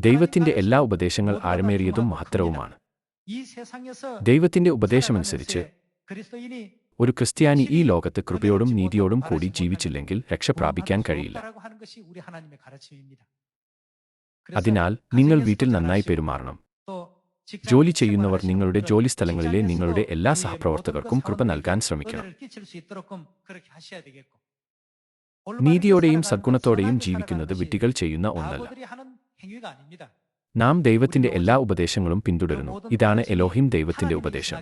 ദൈവത്തിന്റെ എല്ലാ ഉപദേശങ്ങൾ ആഴമേറിയതും മഹത്തരവുമാണ്. ദൈവത്തിന്റെ ഉപദേശമനുസരിച്ച് ഒരു ക്രിസ്ത്യാനി ഈ ലോകത്ത് കൃപയോടും നീതിയോടും കൂടി ജീവിച്ചില്ലെങ്കിൽ രക്ഷ പ്രാപിക്കാൻ കഴിയില്ല. അതിനാൽ നിങ്ങൾ വീട്ടിൽ നന്നായി പെരുമാറണം. ജോലി ചെയ്യുന്നവർ നിങ്ങളുടെ ജോലി സ്ഥലങ്ങളിലെ നിങ്ങളുടെ എല്ലാ സഹപ്രവർത്തകർക്കും കൃപ നൽകാൻ ശ്രമിക്കണം. നീതിയോടെയും സദ്ഗുണത്തോടെയും ജീവിക്കുന്നത് വിട്ടികൾ ചെയ്യുന്ന ഒന്നല്ല. നാം ദൈവത്തിന്റെ എല്ലാ ഉപദേശങ്ങളും പിന്തുടരുന്നു. ഇതാണ് എലോഹിം ദൈവത്തിന്റെ ഉപദേശം.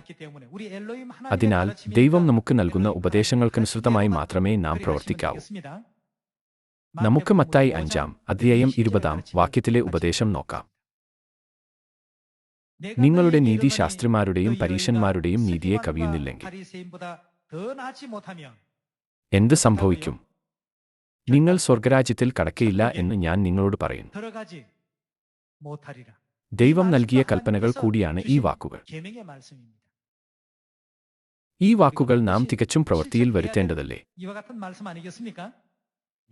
അതിനാൽ ദൈവം നമുക്ക് നൽകുന്ന ഉപദേശങ്ങൾക്കനുസൃതമായി മാത്രമേ നാം പ്രവർത്തിക്കാവൂ. നമുക്ക് മത്തായി അഞ്ചാം അധ്യായം ഇരുപതാം വാക്യത്തിലെ ഉപദേശം നോക്കാം. നിങ്ങളുടെ നീതി ശാസ്ത്രിമാരുടെയും പരീശന്മാരുടെയും നീതിയെ കവിയുന്നില്ലെങ്കിൽ എന്ത് സംഭവിക്കും? നിങ്ങൾ സ്വർഗരാജ്യത്തിൽ കടക്കയില്ല എന്ന് ഞാൻ നിങ്ങളോട് പറയുന്നു. ദൈവം നൽകിയ കൽപ്പനകൾ കൂടിയാണ് ഈ വാക്കുകൾ. ഈ വാക്കുകൾ നാം തികച്ചും പ്രവൃത്തിയിൽ വരുത്തേണ്ടതല്ലേ?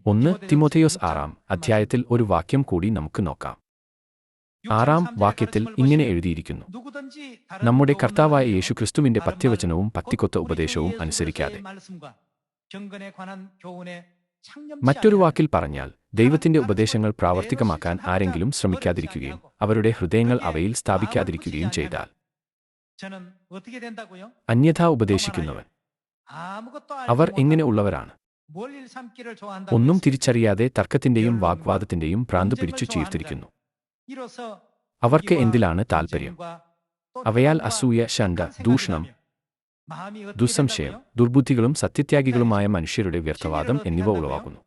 ഒന്ന് തിമോഥയോസ് ആറാം അധ്യായത്തിൽ ഒരു വാക്യം കൂടി നമുക്ക് നോക്കാം. ആറാം വാക്യത്തിൽ ഇങ്ങനെ എഴുതിയിരിക്കുന്നു. നമ്മുടെ കർത്താവായ യേശുക്രിസ്തുവിന്റെ പത്യവചനവും പത്തിക്കൊത്ത ഉപദേശവും അനുസരിക്കാതെ. മറ്റൊരു വാക്കിൽ പറഞ്ഞാൽ ദൈവത്തിന്റെ ഉപദേശങ്ങൾ പ്രാവർത്തികമാക്കാൻ ആരെങ്കിലും ശ്രമിക്കാതിരിക്കുകയും അവരുടെ ഹൃദയങ്ങൾ അവയിൽ സ്ഥാപിക്കാതിരിക്കുകയും ചെയ്താൽ. അന്യഥാ ഉപദേശിക്കുന്നവൻ. അവർ എങ്ങനെ ഉള്ളവരാണ്. ഒന്നും തിരിച്ചറിയാതെ തർക്കത്തിന്റെയും വാഗ്വാദത്തിന്റെയും ഭ്രാന്ത് പിടിച്ചു ചീർത്തിരിക്കുന്നു. അവർക്ക് എന്തിലാണ് താൽപ്പര്യം അവയാൽ അസൂയ ശണ്ട ദൂഷണം ദുസ്സംശയം ദുർബുദ്ധികളും സത്യത്യാഗികളുമായ മനുഷ്യരുടെ വ്യർത്ഥവാദം എന്നിവ ഉളവാകുന്നു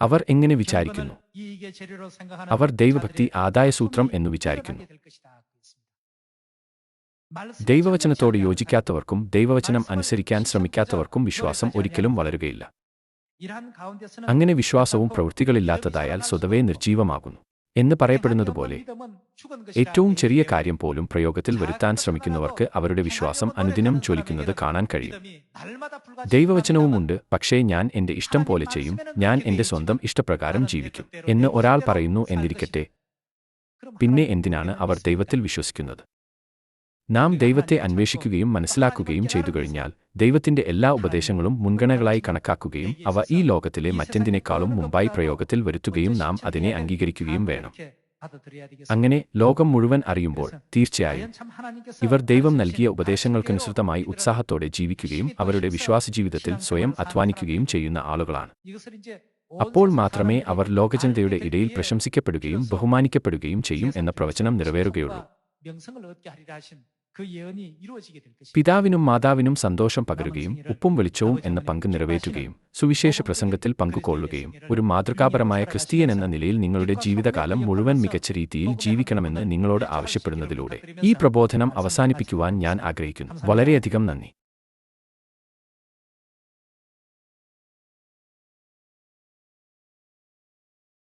അവർ എങ്ങനെ വിചാരിക്കുന്നു? അവർ ദൈവഭക്തി ആദായസൂത്രം എന്ന് വിചാരിക്കുന്നു. ദൈവവചനത്തോട് യോജിക്കാത്തവർക്കും ദൈവവചനം അനുസരിക്കാൻ ശ്രമിക്കാത്തവർക്കും വിശ്വാസം ഒരിക്കലും വളരുകയില്ല. അങ്ങനെ വിശ്വാസവും പ്രവൃത്തികളില്ലാത്തതായാൽ സ്വതവേ നിർജീവമാകുന്നു എന്ന് പറയപ്പെടുന്നതുപോലെ ഏറ്റവും ചെറിയ കാര്യം പോലും പ്രയോഗത്തിൽ വരുത്താൻ ശ്രമിക്കുന്നവർക്ക് അവരുടെ വിശ്വാസം അനുദിനം ജ്വലിക്കുന്നത് കാണാൻ കഴിയും. ദൈവവചനവുമുണ്ട് പക്ഷേ ഞാൻ എന്റെ ഇഷ്ടം പോലെ ചെയ്യും. ഞാൻ എന്റെ സ്വന്തം ഇഷ്ടപ്രകാരം ജീവിക്കും എന്ന് ഒരാൾ പറയുന്നു എന്നിരിക്കട്ടെ. പിന്നെ എന്തിനാണ് അവർ ദൈവത്തിൽ വിശ്വസിക്കുന്നത്? നാം ദൈവത്തെ അന്വേഷിക്കുകയും മനസ്സിലാക്കുകയും ചെയ്തു കഴിഞ്ഞാൽ ദൈവത്തിന്റെ എല്ലാ ഉപദേശങ്ങളും മുൻഗണകളായി കണക്കാക്കുകയും അവ ഈ ലോകത്തിലെ മറ്റെന്തിനേക്കാളും മുമ്പായി പ്രയോഗത്തിൽ വരുത്തുകയും നാം അതിനെ അംഗീകരിക്കുകയും വേണം. അങ്ങനെ ലോകം മുഴുവൻ അറിയുമ്പോൾ തീർച്ചയായും ഇവർ ദൈവം നൽകിയ ഉപദേശങ്ങൾക്കനുസൃതമായി ഉത്സാഹത്തോടെ ജീവിക്കുകയും അവരുടെ വിശ്വാസജീവിതത്തിൽ സ്വയം അധ്വാനിക്കുകയും ചെയ്യുന്ന ആളുകളാണ്. അപ്പോൾ മാത്രമേ അവർ ലോകജനതയുടെ ഇടയിൽ പ്രശംസിക്കപ്പെടുകയും ബഹുമാനിക്കപ്പെടുകയും ചെയ്യും എന്ന പ്രവചനം നിറവേറുകയുള്ളൂ. പിതാവിനും മാതാവിനും സന്തോഷം പകരുകയും ഉപ്പും വെളിച്ചവും എന്ന പങ്ക് നിറവേറ്റുകയും സുവിശേഷ പ്രസംഗത്തിൽ പങ്കുകൊള്ളുകയും ഒരു മാതൃകാപരമായ ക്രിസ്തീയൻ എന്ന നിലയിൽ നിങ്ങളുടെ ജീവിതകാലം മുഴുവൻ മികച്ച രീതിയിൽ ജീവിക്കണമെന്ന് നിങ്ങളോട് ആവശ്യപ്പെടുന്നതിലൂടെ ഈ പ്രബോധനം അവസാനിപ്പിക്കുവാൻ ഞാൻ ആഗ്രഹിക്കുന്നു. വളരെയധികം നന്ദി.